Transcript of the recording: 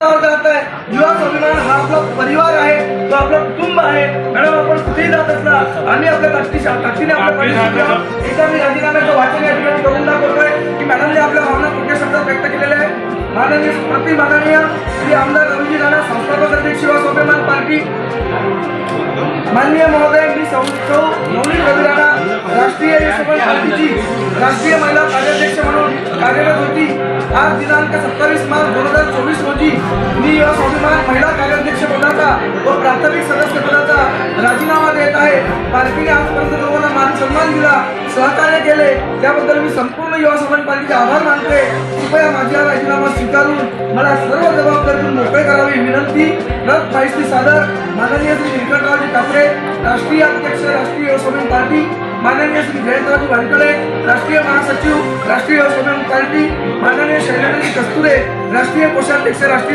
युवा स्वाभिमान हा आपला परिवार आहे तो आपला कुटुंब आहे. मॅडम आपण कुठेही जात असला आम्ही आपल्या ताकदी ताकदीने आपल्या पाठीशी उभे आहोत. एकदा मी राजीनाम्याचं वाचन या ठिकाणी करून दाखवतोय. की मॅडमने आपल्या भावना कुठल्या शब्दात व्यक्त केलेल्या आहे माननीय प्रति माननीय श्री आमदार रवीजी राणा संस्थापक अध्यक्ष युवा स्वाभिमान पार्टी. माननीय महोदय मी सौ सौ नवनीत रवी राणा राष्ट्रीय राष्ट्रीय महिला होती आज दिनांक सत्तावीस मार्च दोन हजार चोवीस रोजी मी या स्वाभिमान महिला कार्याध्यक्ष पदाचा व प्राथमिक सदस्य पदाचा राजीनामा देत आहे. पार्टीने आजपर्यंत लोकांना मान सन्मान दिला सहकार्य केले. त्याबद्दल मी संपूर्ण युवा समाज पार्टीचे आभार मानते कृपया माझ्या राजीनामा स्वीकारून मला सर्व जबाबदारीतून मोकळे करावी विनंती. रथ माहिती सादर. माननीय श्री व्यंकटरावजी ठाकरे राष्ट्रीय अध्यक्ष राष्ट्रीय युवा समाज पार्टी. माननीय श्री जयंतराजू वानकडे राष्ट्रीय महासचिव राष्ट्रीय युवा स्वाभिमान माननीय शैलेंद्रजी कस्तुरे राष्ट्रीय कोषाध्यक्ष राष्ट्रीय